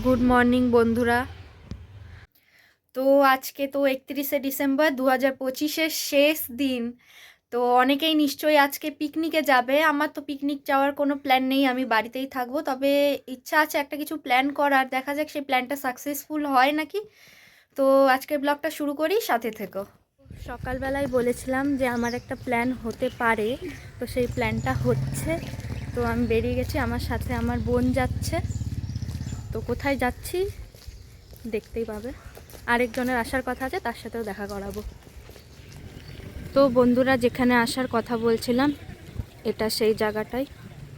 Good morning বন্ধুরা। তো আজকে তো একত্রিশে ডিসেম্বর দু হাজার পঁচিশের শেষ দিন। তো অনেকেই নিশ্চয়ই আজকে পিকনিকে যাবে। আমার তো পিকনিক যাওয়ার কোনো প্ল্যান নেই, আমি বাড়িতেই থাকব। তবে ইচ্ছা আছে একটা কিছু প্ল্যান করার। দেখা যাক সেই প্ল্যানটা সাকসেসফুল হয় নাকি। তো আজকের ব্লগটা শুরু করি, সাথে থেকো। সকালবেলায় বলেছিলাম যে আমার একটা প্ল্যান হতে পারে। তো সেই প্ল্যানটা হচ্ছে। তো আমি বেরিয়ে গেছি, আমার সাথে আমার বোন যাচ্ছে। তো কোথায় যাচ্ছি? দেখতেই পাবে। আরেকজনের আসার কথা আছে, তার সাথেও দেখা করাবো। তো বন্ধুরা, যেখানে আসার কথা বলছিলাম, এটা সেই জায়গাটাই।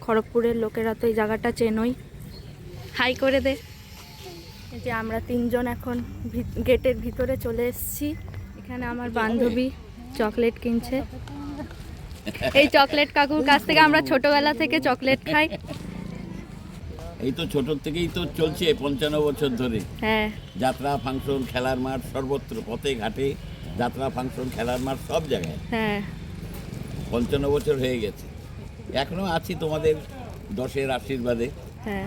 খড়গপুরের লোকেরা তো এই জায়গাটা চেনই। হাই করে দে। যে আমরা তিনজন এখন গেটের ভিতরে চলে এসেছি। এখানে আমার বান্ধবী চকলেট কিনছে। এই চকলেট কাকুর কাছ থেকে আমরা ছোটবেলা থেকে চকলেট খাই। এই তো ছোট থেকেই তো চলছে পঞ্চান্ন বছর ধরে। হ্যাঁ। যাত্রা ফাংশন খেলার মাঠ সর্বত্র পথে ঘাটে যাত্রা ফাংশন খেলার মাঠ সব জায়গায়। হ্যাঁ। পঞ্চান্ন বছর হয়ে গেছে। এখনও আছি তোমাদের দশের আশীর্বাদে। হ্যাঁ।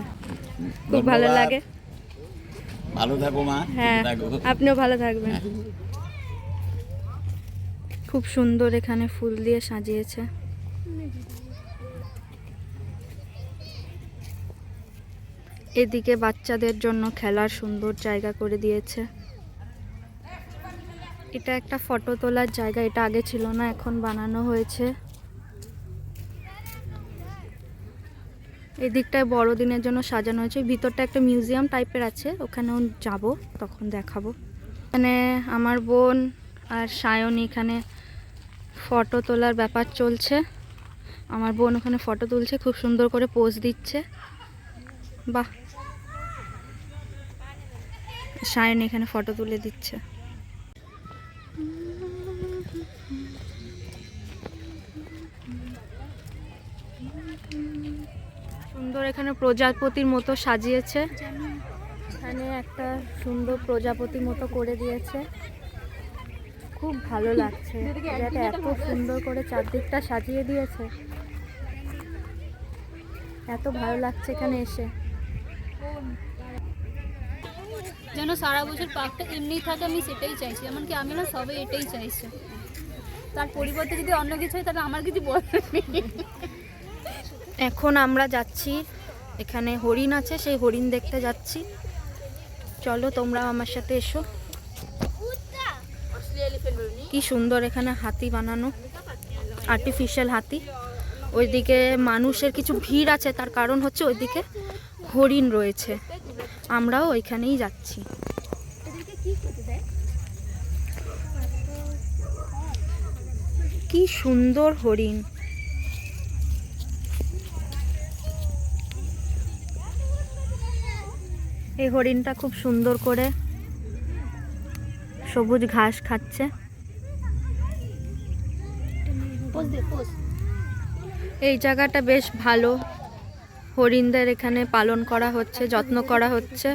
খুব ভালো লাগে। ভালো থাকো মা হ্যাঁ আপনিও ভালো থাকবেন। খুব সুন্দর এখানে ফুল দিয়ে সাজিয়েছে। এদিকে বাচ্চাদের জন্য খেলার সুন্দর জায়গা করে দিয়েছে। এটা একটা ফটো তোলার জায়গা, এটা আগে ছিল না, এখন বানানো হয়েছে। এই দিকটায় বড়দিনের জন্য সাজানো হয়েছে। ভিতরটা একটা মিউজিয়াম টাইপের আছে, ওখানেও যাব, তখন দেখাবো। এখানে আমার বোন আর সায়নী এখানে ফটো তোলার ব্যাপার চলছে। আমার বোন ওখানে ফটো তুলছে, খুব সুন্দর করে পোজ দিচ্ছে। বাহ। সায়নী এখানে ফটো তুলে দিচ্ছে। সুন্দর এখানে প্রজাপতির মতো সাজিয়েছে। এখানে একটা সুন্দর প্রজাপতির মতো করে দিয়েছে। খুব ভালো লাগছে। এত সুন্দর করে চারদিকটা সাজিয়ে দিয়েছে। এত ভালো লাগছে এখানে এসে। যেন সারা বছর পাকটা এমনিই থাকে, আমি সেটাই চাইছি। এমনকি আমি না সবাই এটাই চাইছি। তার পরিবর্তে যদি অন্য কিছু হয়, তাহলে আমার কিছু বলার নেই। এখন আমরা যাচ্ছি, এখানে হরিণ আছে, সেই হরিণ দেখতে যাচ্ছি। চলো তোমরা আমার সাথে এসো। কি সুন্দর এখানে হাতি বানানো আর্টিফিশিয়াল হাতি। ওইদিকে মানুষের কিছু ভিড় আছে, তার কারণ হচ্ছে ওইদিকে। হরিণ রয়েছে। আমরাও ওইখানেই যাচ্ছি। কি সুন্দর হরিণ। এই হরিণটা খুব সুন্দর করে সবুজ ঘাস খাচ্ছে। এই জায়গাটা বেশ ভালো। হরিণদের এখানে পালন করা হচ্ছে, যত্ন করা হচ্ছে।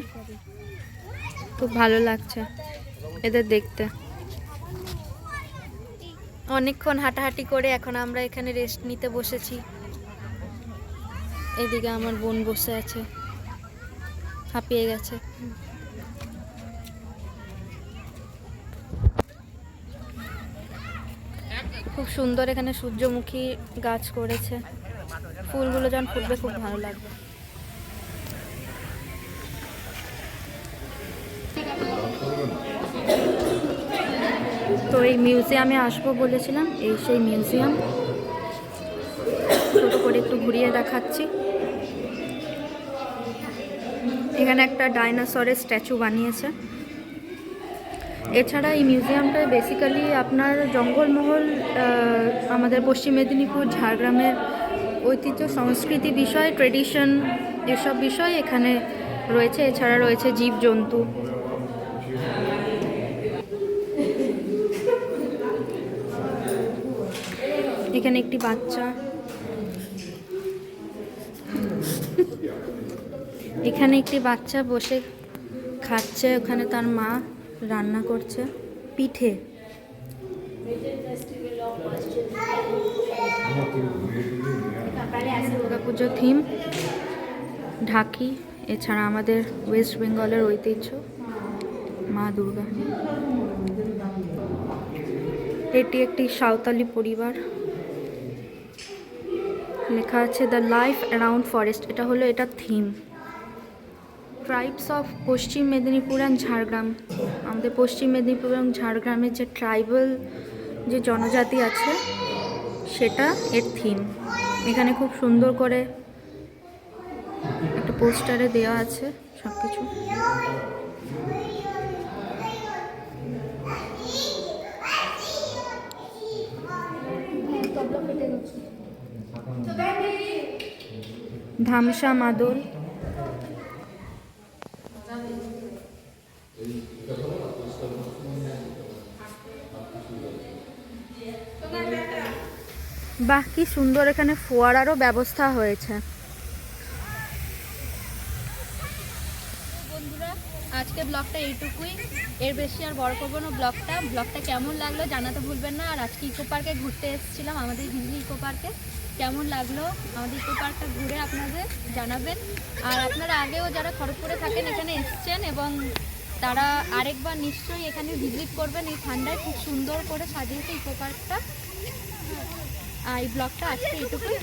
খুব ভালো লাগছে এদের দেখতে। অনেকক্ষণ হাঁটাহাঁটি করে এখন আমরা এখানে রেস্ট নিতে বসেছি। এদিকে আমার বোন বসে আছে। হাঁপিয়ে গেছে। খুব সুন্দর এখানে সূর্যমুখী গাছ করেছে। ফুলগুলো যখন ফুটবে, খুব ভালো লাগবে। তো এই মিউজিয়ামে আসব বলেছিলাম, এই সেই মিউজিয়াম। ছোটো করে একটু ঘুরিয়ে দেখাচ্ছি। এখানে একটা ডাইনোসরের স্ট্যাচু বানিয়েছে। এছাড়া এই মিউজিয়ামটায় বেসিক্যালি আপনার জঙ্গলমহল আমাদের পশ্চিম মেদিনীপুর, ঝাড়গ্রামের ঐতিহ্য, সংস্কৃতি বিষয় ট্রেডিশন এসব বিষয় এখানে রয়েছে। এছাড়া রয়েছে জীবজন্তু। এখানে একটি বাচ্চা। এখানে একটি বাচ্চা বসে খাচ্ছে। ওখানে তার মা রান্না করছে। পিঠে। দুর্গাপুজো থিম ঢাকি, এছাড়া আমাদের ওয়েস্ট বেঙ্গলের ঐতিহ্য, মা দুর্গা। এটি একটি সাঁওতালি পরিবার। লেখা আছে দ্য লাইফ অ্যারাউন্ড ফরেস্ট এটা হলো এটা theme tribes of Paschim Medinipur and Jhargram. আমাদের পশ্চিম মেদিনীপুর এবং ঝাড়গ্রামের যে ট্রাইবাল যে জনজাতি আছে, সেটা এর থিম এখানে খুব সুন্দর করে একটা পোস্টারে দেওয়া আছে সব কিছু ধামসা মাদল। বাহ, কি সুন্দর এখানে ফোয়ারারও ব্যবস্থা হয়েছে। আজকে ব্লগটা এইটুকুই। এর বেশি আর বড় করব না ব্লগটা। ব্লগটা কেমন লাগল জানাতে ভুলবেন না। আর আজকে ইকো পার্কে ঘুরতে এসেছিলাম আমাদের হিজলি ইকো পার্কে কেমন লাগল আমাদের ইকো পার্কটা ঘুরে আপনাদের জানাবেন। আর আপনারা আগেও যারা খড়গপুরে থাকেন, এখানে এসছেন এবং তারা আরেকবার নিশ্চয়ই এখানে ভিজিট করবেন। এই ঠান্ডায় খুব সুন্দর করে সাজিয়েছে ইকো পার্কটা এই ব্লগটা আজকে এইটুকুই।